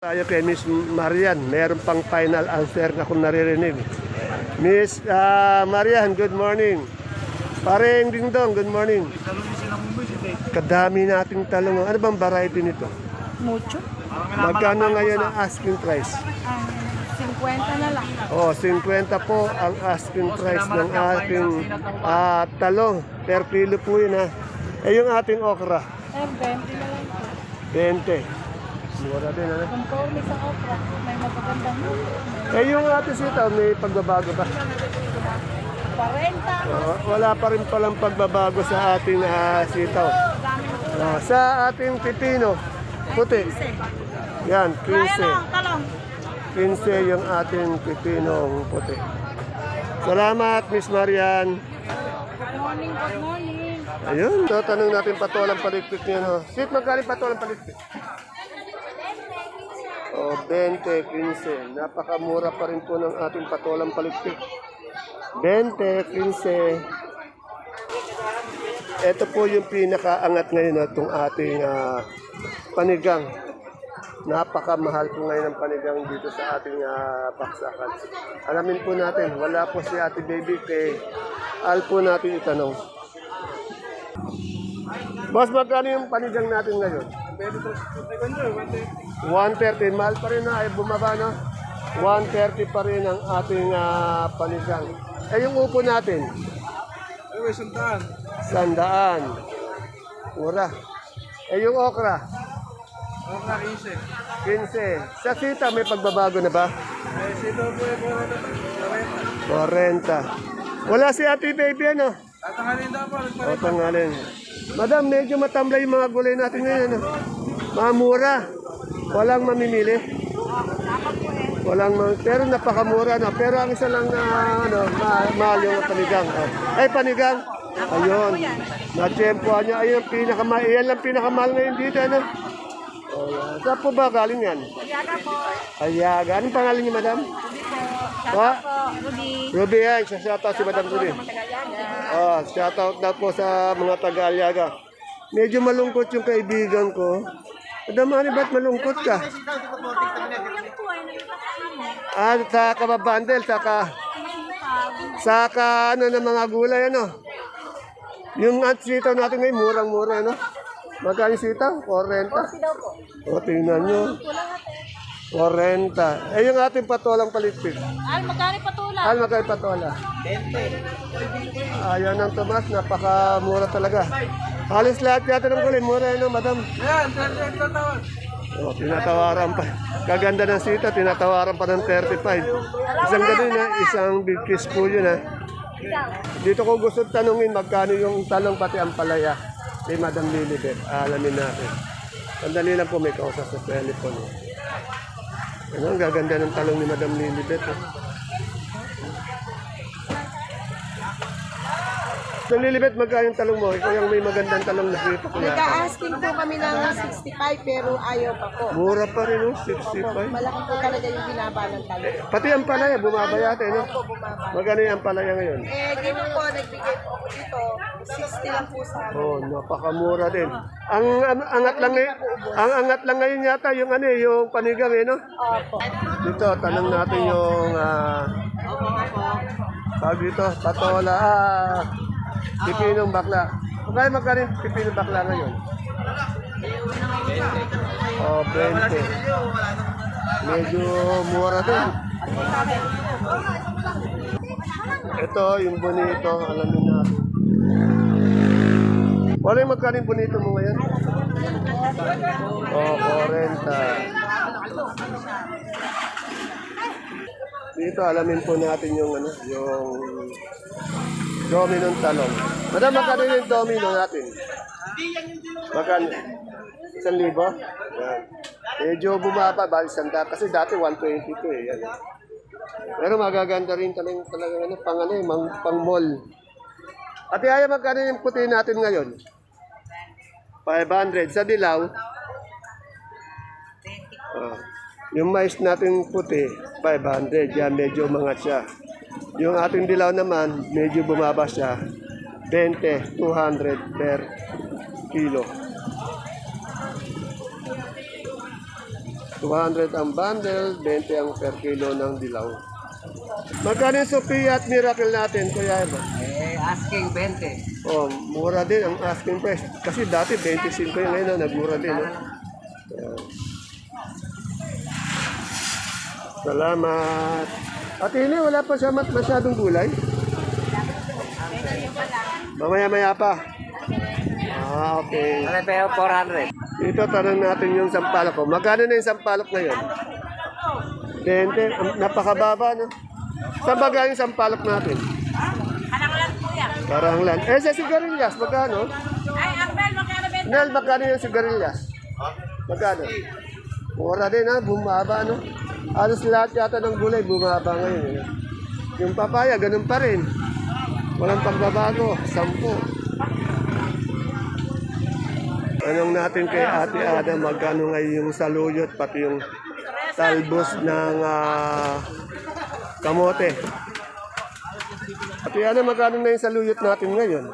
Tayo kay Miss Marian, meron pang final answer na kung naririnig. Miss ah, Marian, good morning. Pareng Ding Dong, good morning. Kadami nating talong. Ano bang variety nito? Mucho. Magkano ngayon ang asking price? Ah, 50 na lang. Oh, 50 po ang asking price ng ating ah, talong. Per kilo po yun ha. Eh yung ating okra, Eh, 20 na lang po. 20. Mura din ano? Kung kauli sa opera, may magagandang mucho. Eh yung ating sitaw, may pagbabago ba? 40. Oo, wala pa rin palang pagbabago sa ating ah, sitaw. Ah, sa ating pipino, puti. Yan, 15. talong. 15 yung ating pipinong puti. Salamat, Miss Marian. Good morning, good morning. Ayun, so, tanong natin patolang paligpit niyan. Ho. Sit, magkaling patolang paligpit? O, 20, 15. Napakamura pa rin po ng ating patolang paligpit. 20, 15. Ito po yung pinakaangat ngayon na itong ating ah, panigang. Napakamahal po ngayon ang panigang dito sa ating ah, baksakan. Alamin po natin, wala po si Ate Baby kay Al po natin itanong. Boss, magkano yung panigang natin ngayon? 130. Mahal pa rin na, ay bumaba na. 130 pa rin ang ating ah, panigang. Eh, yung upo natin? Ay, sandaan. Sandaan. Mura. Eh, yung okra? Na 15. 15. Sa sita, may pagbabago na ba? Eh, sito po yung 40. 40. Wala si ate baby, ano? Tatangalin daw po. O, tangalin. Madam, medyo matamlay yung mga gulay natin ngayon. Ano? Mamura. Walang mamimili. Walang ma- pero napakamura na. Pero ang isa lang na ano, ma- mahal yung panigang. Oh. Ay, panigang. Ayun. Na-tempohan niya. Ayun, pinakamahal. Yan lang pinakamahal ngayon dito. Ano? Oh, yan. Saan po ba galing yan? Yaga po. Ayaga. Anong pangalan niyo, madam? Po, Ruby. Ruby yan. Sa shoutout si madam Ruby. Oh, shoutout na po sa mga taga-Aliaga. Medyo malungkot yung kaibigan ko. Madam Ani, ba't malungkot ka? Ah, sa kababandel, sa ka... Sa ka, ano, ng mga gulay, ano? Yung at sitaw natin ngayon, murang-mura, ano? Magkano yung sitaw? 40? O, tingnan nyo. 40. Eh, yung ating patolang palitpit. Al, magkano patula? Ano kayo patola? 20. Ayaw ng Tomas, napakamura talaga. Halos lahat yata ng gulay, mura yun, madam. Yan. Oh, tinatawaran pa. Kaganda ng sita, tinatawaran pa ng 35. Isang ganun na, isang big kiss po yun ha. Dito ko gusto tanungin magkano yung talong pati ang palaya kay Madam Lilibet. Alamin natin. Sandali lang po may kausap sa telephone. eh. Ano, ang gaganda ng talong ni Madam Lilibet. Eh. So Lilibet, magkano yung talong mo? Ikaw yung may magandang talong na kita ko yata. Nagka-asking po kami ng 65 pero ayaw pa po. Mura pa rin, oh, 65. Malaki po talaga yung binaba ng talo. Pati ang palaya, bumaba yata, eh, no? Magkano yung palaya ngayon? Eh, dito po, nagbigay po ako dito, 60 lang po sa amin. Oh, napakamura din. Ang, ang angat lang ngay- ang angat lang ngayon yata yung ano, eh, yung panigang eh, no? Opo. Dito, tanong natin yung ah tawag dito, patola, ah, pipinong bakla. Magkano magkano yung pipinong bakla ngayon? Oh, 20. Medyo mura din. Ito, yung bonito, alamin natin. Wala yung magkano yung bonito mo ngayon? Oh, 40. Dito alamin po natin yung ano, yung domino talong. Madam, magkano yung domino natin? Magkano? Isang libo? Yan. Medyo bumaba, bali sanda. Kasi dati 120 to eh. Yan. Pero magaganda rin talagang talaga ano, pang ano eh, mang, pang mall. Ate Aya, magkano yung puti natin ngayon? 500. Sa dilaw? Oh. Yung mais natin puti, 500. Yan, medyo umangat siya. Yung ating dilaw naman, medyo bumaba siya. 20, 200 per kilo. 200 ang bundle, 20 ang per kilo ng dilaw. Magkano yung Sophia at Miracle natin, Kuya Eva? Eh, asking 20. Oh, mura din ang asking price. Kasi dati 25 yung ngayon, no? nagmura din. No? Ayan. Salamat. At ini, wala pa siya masyadong gulay? Mamaya-maya pa. Ah, okay. Ano pero 400? Dito tanong natin yung sampalok ko. Magkano na yung sampalok ngayon? 20. Ang- Napakababa, no? Saan ba yung sampalok natin? Lang po yan. Parang lang. Eh, sa sigarilyas, magkano? Ay, Arbel, magkano ba? Nel, magkano yung sigarilyas? Magkano? Mura din ha, bumaba no? Alos lahat yata ng gulay bumaba ngayon. Eh. Yung papaya, ganun pa rin. Walang pagbabago, sampu. Anong natin kay Ate Ada, magkano ngayon yung saluyot, pati yung talbos ng ah, kamote. Ate Ada, magkano na yung saluyot natin ngayon?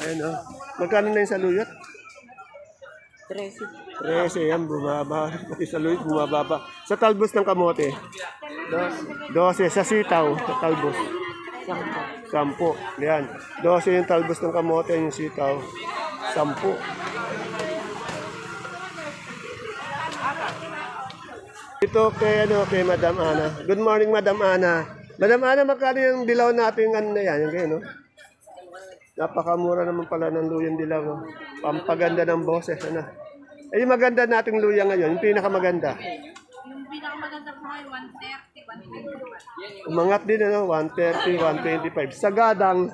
Ayun oh. Magkano na yung saluyot? 13. 13, yan, bumaba. Pati sa Luis, bumaba pa. Sa talbos ng kamote? 12. Sa sitaw, sa talbos? 10. 10. Yan. 12 yung talbos ng kamote, yung sitaw. 10. Ito kay, ano, kay Madam Ana. Good morning, Madam Ana. Madam Ana, magkano yung dilaw natin ano na yan? Yung ganyan, no? Napakamura naman pala ng luyang dilaw. no? Pampaganda ng boses. Ano? Eh, yung maganda nating luya ngayon, yung pinakamaganda. Yung pinakamaganda po ngayon, 130, 120. Umangat din, ano? 130, 125. Sa gadang,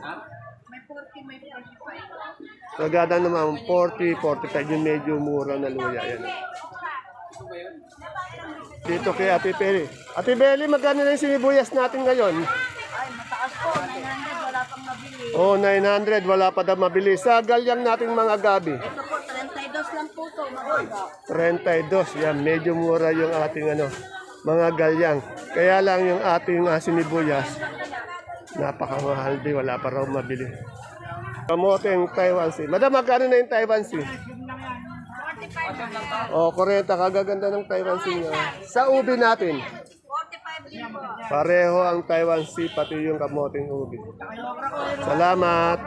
May 40, may 45. sa gadang naman, 40, 45. Yung medyo mura na luya. Yan. Dito kay Ate Peli. Ate Peli, magkano na yung sinibuyas natin ngayon? Ay, mataas po. 900, wala pang nabili. Oh, 900. Wala pa daw mabili. Sa galyang nating mga gabi. Ito po, 32 lang po to. Maganda. 32. Yan, medyo mura yung ating ano, mga galyang. Kaya lang yung ating uh, sinibuyas, napakamahal din. Wala pa raw mabili. Kamoteng Taiwan Sea. Madam, magkano na yung Taiwan Sea? O, oh, 40. Kagaganda ng Taiwan Sea niya. Sa ubi natin, 45 din po. Pareho ang Taiwan Sea, pati yung kamoteng ubi. Salamat.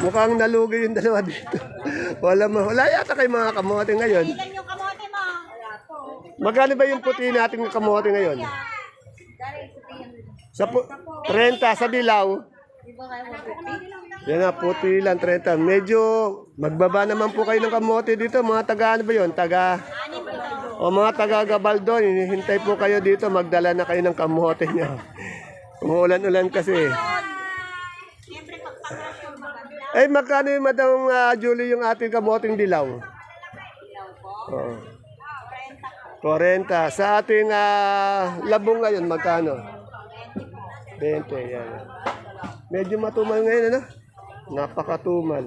Mukhang nalugi yung dalawa dito. wala, ma- wala yata kay mga kamote ngayon. mo? Magkano ba yung puti nating kamote ngayon? Sa pu- 30 sa dilaw. Di ba kayo 150? Yan na, puti lang, 30. Medyo magbaba naman po kayo ng kamote dito. Mga taga ano ba yun? Taga... Po. O mga taga Gabaldon, hinihintay po kayo dito. Magdala na kayo ng kamote niyo. Umuulan-ulan kasi. Eh, magkano yung madam ah, Julie yung ating kamoting dilaw? Oo. 40. Sa ating ah, labong ngayon, magkano? 20, yan. Medyo matumal ngayon, ano? Napakatumal.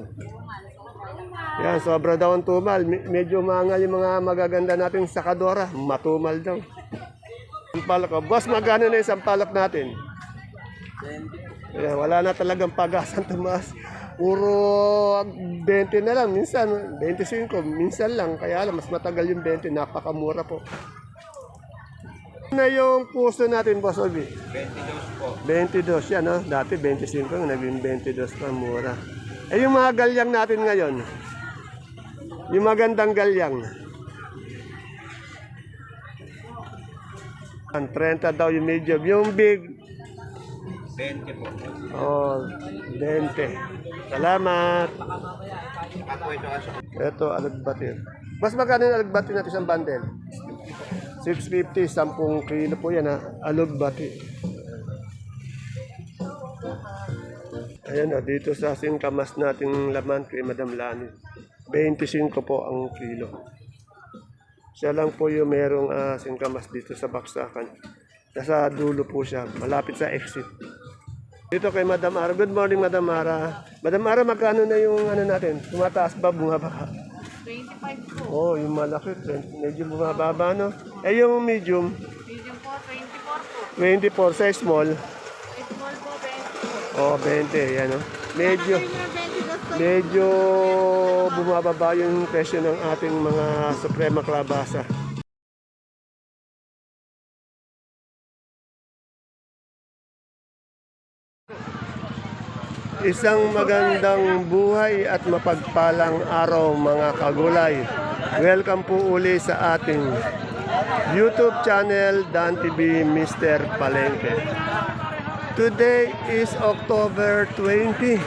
Yan, sobra daw ang tumal. Me- medyo mga yung mga magaganda nating sakadora. Matumal daw. Sampalok. ko. Boss, magkano na yung sampalok natin? Ayan, wala na talagang pag-asang tumaas. Puro 20 na lang, minsan 25, minsan lang. Kaya lang, mas matagal yung 20, napakamura po. Ano na yung puso natin, Boss Obi? 22 po. 22 yan, no? Dati 25, naging 22 pa, mura. Eh, yung mga galyang natin ngayon, yung magandang galyang, ang 30 daw yung medium. Yung big, 20 po. Oh, 20. Salamat. Ito, alagbati. Mas magkano yung alagbati natin isang bundle? 650, 10 kilo po yan ha. Alagbati. Ayan o, dito sa singkamas nating laman kay Madam Lani. 25 po ang kilo. Siya lang po yung merong ah, singkamas dito sa baksakan. Nasa dulo po siya, malapit sa exit. Dito kay Madam Ara. Good morning, Madam Ara. Madam Ara, magkano na yung ano natin? Tumataas ba, bumaba? 25 po. Oh, yung malaki, 20, medyo bumababa, no? Eh, yung medium, Medium po, 24 po. 24 sa. Small po, 20 po. Oh, 20, yan, no? Medyo, 22 medyo bumababa yung presyo ng ating mga Suprema Klabasa. Isang magandang buhay at mapagpalang araw mga kagulay. Welcome po uli sa ating YouTube channel Dan TV Mr. Palengke. Today is October 20,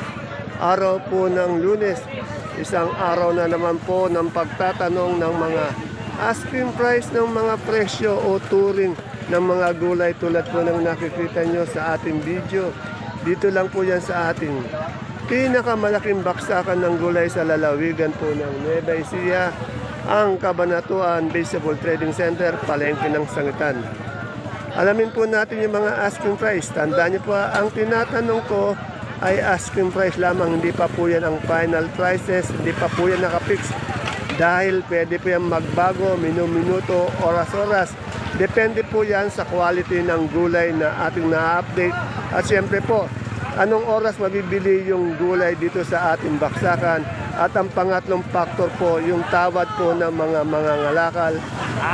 araw po ng lunes. Isang araw na naman po ng pagtatanong ng mga asking price ng mga presyo o turing ng mga gulay tulad po ng nakikita nyo sa ating video. Dito lang po yan sa ating pinakamalaking baksakan ng gulay sa lalawigan po ng Nueva Ecija, ang Kabanatuan Vegetable Trading Center, Palengke ng Sangitan. Alamin po natin yung mga asking price. Tandaan niyo po, ang tinatanong ko ay asking price lamang. Hindi pa po yan ang final prices. Hindi pa po yan nakapix. Dahil pwede po yan magbago, minuminuto, oras-oras. Depende po yan sa quality ng gulay na ating na-update. At siyempre po, anong oras mabibili yung gulay dito sa ating baksakan. At ang pangatlong factor po, yung tawad po ng mga mga ngalakal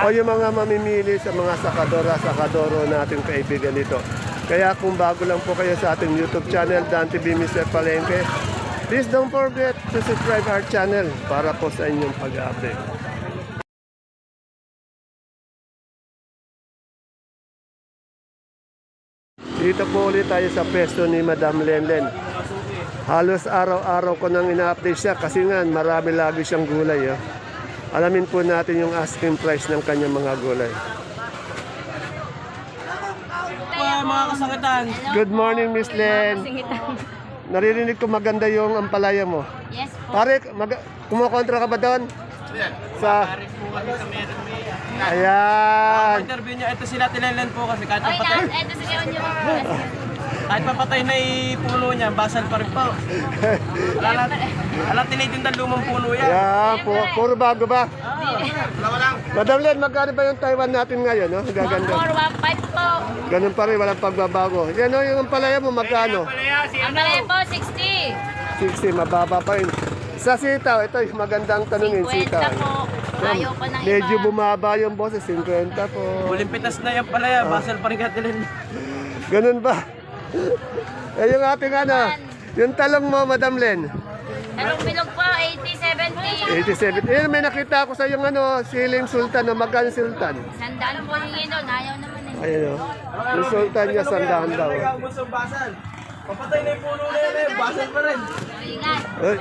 o yung mga mamimili sa mga sakadora-sakadoro nating kaibigan dito. Kaya kung bago lang po kayo sa ating YouTube channel, Dan TV Mr. Palengke, please don't forget to subscribe our channel para po sa inyong pag-update. Dito po ulit tayo sa pwesto ni Madam Lenlen. Halos araw-araw ko nang ina-update siya kasi nga marami lagi siyang gulay. Oh. Alamin po natin yung asking price ng kanyang mga gulay. po mga kasakitan. Good morning, Miss Len. Naririnig ko maganda yung ampalaya mo. Yes po. Pare, mag kumukontra ka ba doon? Sa... Ayan. Interview niya, ito sila tinailan po kasi Oy, eto si Leon yung kahit papatay na ipuno niya, basal pa rin po. Alam, alam tinitinda lumang puno yan. Ayan, pu puro bago ba? Madam Len, magkano ba yung Taiwan natin ngayon? No? Gaganda. 415 po. Ganun pa rin, walang pagbabago. Yan o, yung ampalaya mo, magkano? Ang malay po, 60. 60, mababa pa rin. Sa sitaw, ito yung magandang tanungin 50 sitaw. po. Ayaw pa ng Medyo iba. bumaba yung boses, 50 po. Huling pitas na yan pala yan, basal pa rin katilin. Ganun ba? eh yung ating ano, yung talong mo, Madam Len, Talong bilog po, 80, 70. 87. Eh, may nakita ako sa yung ano, siling sultan, no? magkano sultan? Sandaan po hingi nun, ayaw naman eh. Ayun o. Yung sultan niya, sandahan daw. Papatay na yung puno na yan eh, basal pa rin. Ingat. Ay,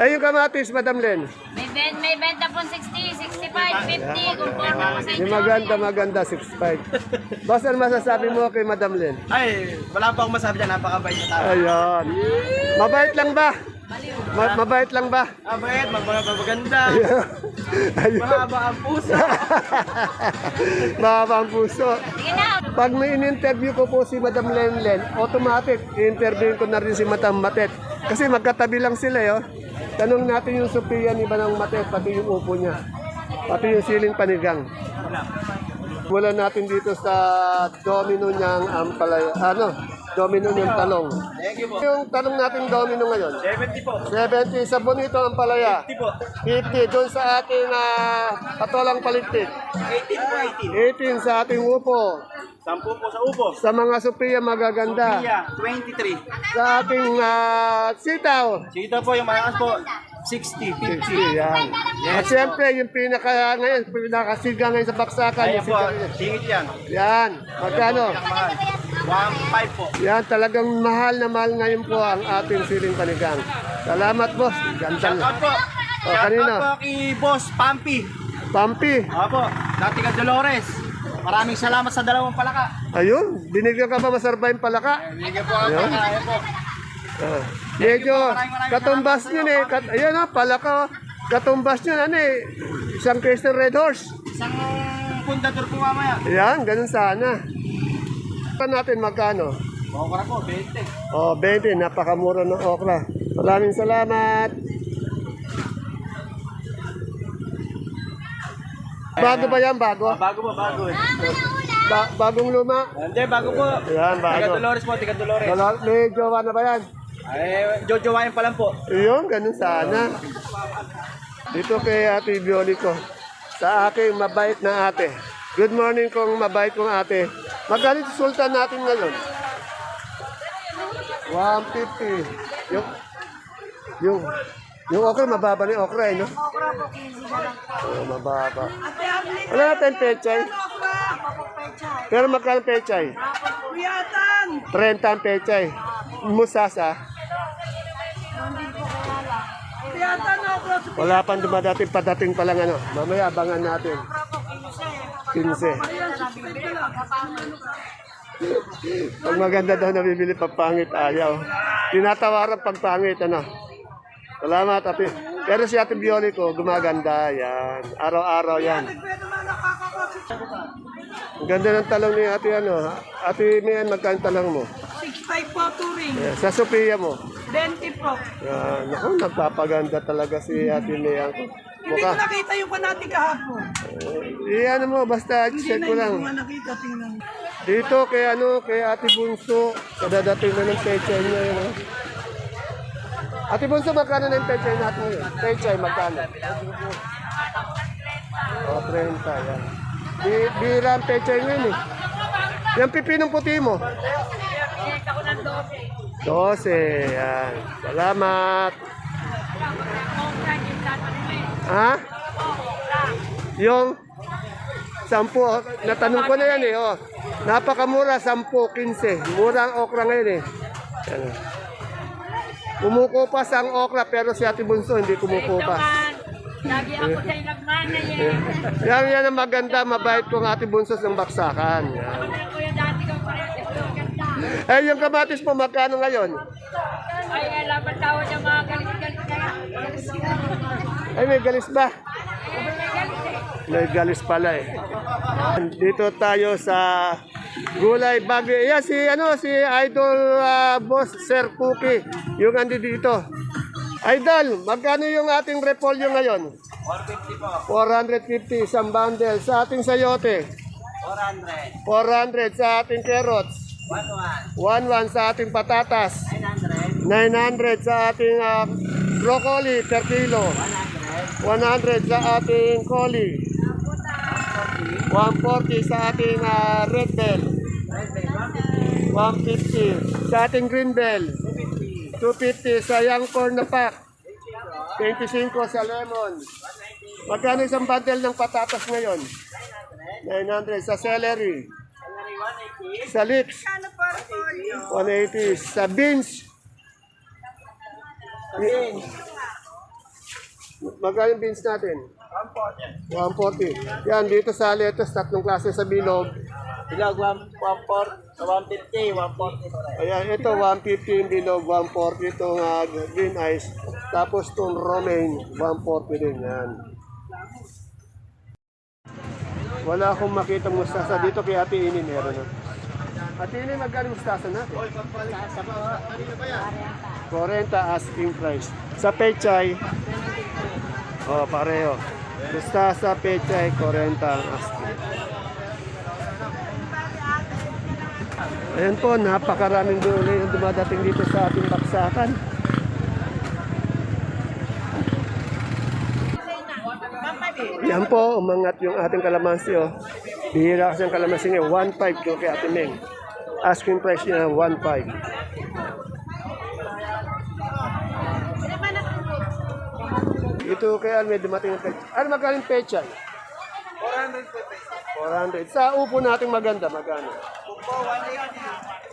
ay, yung kamatis, Madam Len. May, ben, may benta po 60, 65, 50. Kung porno po sa inyo. Yung maganda, maganda, 6'5". Boss, ano masasabi mo kay Madam Len? Ay, wala pa akong masabi dyan, napakabait na tao. Ayan. Mabait lang ba? Ma- mabait lang ba? Ah, bait, magpapaganda. Ayun. Mahaba ang puso. Mahaba ang puso. Pag may in-interview ko po si Madam Lenlen, automatic, i-interview ko na rin si Madam Matet. Kasi magkatabi lang sila, yo. Tanong natin yung Sophia ni Manang Matet, pati yung upo niya. Pati yung siling panigang. Wala natin dito sa domino niyang ampalaya. Ano? Domino niyang talong. Thank you po. Yung talong natin domino ngayon. 70 po. 70 sa bonito ang palaya. 50 po. 50 doon sa ating ah, patolang paligpit. 18 po, 18 sa ating upo. 18. 10 po sa upo. Sa mga Sophia magaganda. Iya, 23. Sa ating ah, sitaw. Sita po yung malakas po. 60, 50. 60, yan. At siyempre, yung pinaka ngayon, pinakasiga ngayon sa baksakan. Ayan Yung po, siga, singit yan. yan. Magkano? Mahal. 1.5 po. Yan, talagang mahal na mahal ngayon po ang ating siling panigang. Salamat, boss. Ganda. Shoutout po. Oh, Shoutout kanino? po kay Boss Pampi. Pampi. Opo, dati ka Dolores. Maraming salamat sa dalawang palaka. Ayun, binigyan ka ba masarba yung palaka? Hindi po ako. Ayun. Ayan po. Ah, medyo maraming maraming katumbas nyo eh. Kat, ayan o, palaka. oh. Katumbas nyo, ano eh. Isang Christian Red Horse. Isang pundador po mamaya. Ayan, ganun sana. Pa natin magkano? Okra po, 20. Oh, 20, napakamura ng okra. Maraming salamat. Bago ba yan? Bago? Ah, bago po, bago eh. Ba- bagong luma? Hindi, bago po. Ayan, Tiga bago. Dolores po, tiga Dolores. Dolor, may jowa na ba yan? Eh, jojowain pa lang po. Yun, ganun sana. Dito kay Ate Bioli ko. Sa aking mabait na ate. Good morning kong mabait kong ate. Yung sultan natin ngayon? 150. Yung, yung, yung okra, mababa na yung okra eh, no? Okra po, 15 na lang po. Oh, mababa. Wala natin pechay. okra. Papapechay. Pero magkano pechay? Kuyatan. 30 ang pechay. Musasa. Kuyatan okra. Wala pang dumadating, padating pa lang ano. Mamaya abangan natin. 15. Pag maganda daw nabibili pag pangit, ayaw. Tinatawaran pag pangit, ano. Salamat, ate. Pero si ate Bioli ko, gumaganda. Yan. Araw-araw yan. Ang ganda ng talong ni ate, ano. Ate Mian, magkano talong mo? 6.5 po, touring. Eh, Sa Sophia mo. 20 po. Yan. Naku, nagpapaganda talaga si ate Mian. Hindi Mukha. ko nakita yung panati kahapon. Iyan mo, basta Hindi check na ko hindi lang. ko nga nakita, tingnan. Dito kay ano, kay Ate Bunso, kadadating na ng pechay niya yun. oh. Ate Bunso, magkano na yung pechay natin ngayon? Pechay, magkano? O, oh, 30, yan. Di, bira ang pechay ngayon eh. Yung pipinong puti mo? 12, yan. Salamat. Ha? Yung Sampu, oh. natanong ko na yan eh. Oh. Napakamura, sampu, 15. Mura ang okra ngayon eh. Yan. Kumukupas ang okra pero si Ate Bunso hindi kumukupas. Lagi ako sa ilagmana yan. Yan yan ang maganda, mabait kong Ate Bunso ng baksakan. Yan. Eh, yung kamatis mo, magkano ngayon? Ay, alam ang tawag ng mga sila. Ay, may galis ba? May galis pala eh. Dito tayo sa Gulay Bagyo. Yan si ano si Idol ah, Boss Sir Cookie. Yung andi dito. Idol, magkano yung ating repolyo ngayon? 450 po. 450 isang bundle sa ating sayote. 400. 400 sa ating carrots. 11. 11 sa ating patatas. 900. 900 sa ating ah, broccoli per kilo. 100 sa ating coli. 140 sa ating ah, red bell. 150 sa ating green bell. 250 sa young corn na pack. 25 sa lemon. Magkano isang bundle ng patatas ngayon? 900 sa celery. Sa lips. Ano para po yun? 180 sa beans. Magkano yung beans natin? 140. Yan, dito sa lettuce, tatlong klase sa bilog. Bilog 140. Sa 150, 140. Ayan, ito 150 yung bilog, 140 itong uh, green ice. Tapos itong romaine, 140 din yan. Wala akong makita mustasa dito kay Ate Ini meron. Ate Ini, magkano mustasa natin? 40 asking price. Sa pechay, oh, pareho. Mustasa, pechay, 40 ang asking. Ayan po, napakaraming gulay yung dumadating dito sa ating baksakan. Yan po, umangat yung ating kalamansi. Oh. Bihira kasi ang kalamansi niya, 1.5 kilo kay Ate Meng. Asking price niya, 1.5. Ito kay Alme, dumating yung pechay. Ano magaling pechay? 400 Sa upo natin maganda, magano? Upo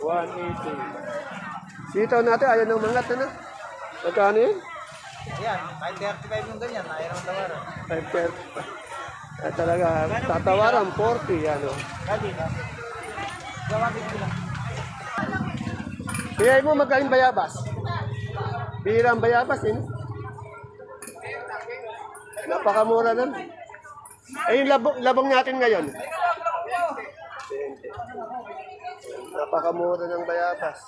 180. 180. Sitaw natin, ayaw nang mangat, ano? Magkano yun? Ayan, kahit 35 yung ganyan, ayaw ng tawaran. 530. Ah, talaga, tatawaran 40, ano. Kali na. Gawagin ko lang. Kaya mo magaling bayabas. Bira ang bayabas, eh. Napakamura lang. Eh, yung labong, labong natin ngayon. 20. Napakamura ng bayabas.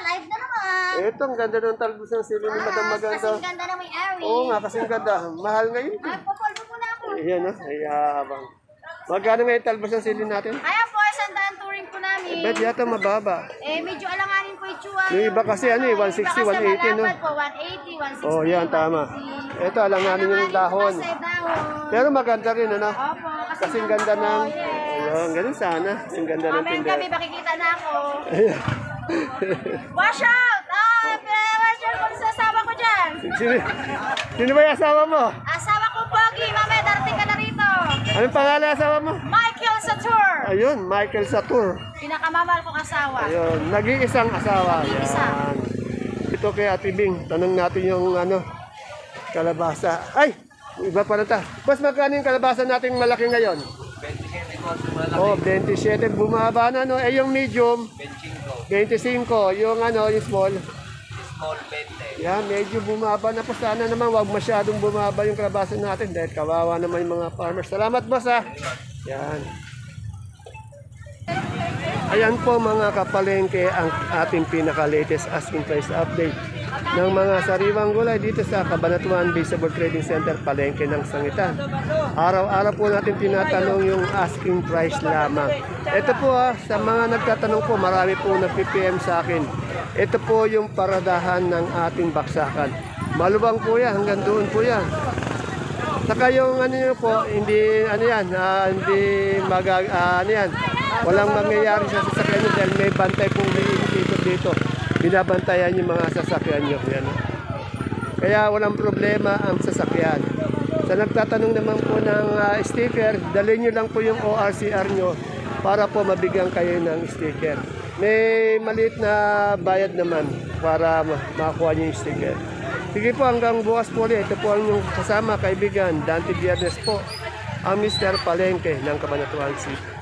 Live na naman. Ito, ang ganda ng talbos ng sili ni Madam Maganda. Kasing ganda na may airy. Oo nga, kasing ganda. Mahal ngayon. Ay, papalbo po na ako. Ayan, no? Ay, habang. Magkano ngayon talbos ng sili natin? Ayan po, isang daan touring po namin. Bet yata mababa. Eh, medyo alanganin po Sichuan. Yung iba kasi ano eh, 160, Yung iba kasi 180, no? po, 180, 160. Oh, yan, tama. 150. Ito, alanganin yung Alanganin po dahon. kasi dahon. Pero maganda rin, ano? Opo, kasi Kasing ganda po, ng... yes. Ayun, ganun sana. Kasing ganda ng tindera. kami, makikita na ako. Ayan. Wash out! Ah, wash out kung sasama ko dyan. sino, sino ba yung asawa mo? Asawa ko, Pogi. Mamaya, darating ka na rito. Anong pangalan ng asawa mo? Michael Satur. Ayun, Michael Satur. Pinakamamahal kong asawa. Ayun, nag-iisang asawa. Nag-iisa. Yan. Ito kay Ate Bing, tanong natin yung ano, kalabasa. Ay, iba pa na ta. Boss, magkano yung kalabasa natin malaki ngayon? 27 po, malaki. Oh, 27, bumaba na no. Eh, yung medium, 25. 25. Yung ano, yung small, Small 20. yan, medyo bumaba na po. Sana naman wag masyadong bumaba yung kalabasa natin dahil kawawa naman yung mga farmers. Salamat, boss, ha. Yan. Ayan po mga kapalengke ang ating pinaka-latest asking price update ng mga sariwang gulay dito sa Cabanatuan Visible Trading Center, Palengke ng Sangitan. Araw-araw po natin tinatanong yung asking price lamang. Ito po ha, sa mga nagtatanong po, marami po nag-PPM sa akin. Ito po yung paradahan ng ating baksakan. Maluwang po yan, hanggang doon po yan. Saka yung ano nyo po, hindi ano yan, ah, hindi magag ah, ano yan. Walang mangyayari sa sasakyan nyo dahil may bantay pong dito dito. Binabantayan yung mga sasakyan nyo. Yan. Kaya walang problema ang sasakyan. Sa nagtatanong naman po ng ah, sticker, dalhin nyo lang po yung ORCR nyo para po mabigyan kayo ng sticker. May maliit na bayad naman para ma- makakuha nyo yung sticker. Sige po, hanggang bukas po ulit. Ito po ang inyong kasama, kaibigan, Dante Biernes po, ang Mr. Palengke ng Cabanatuan City.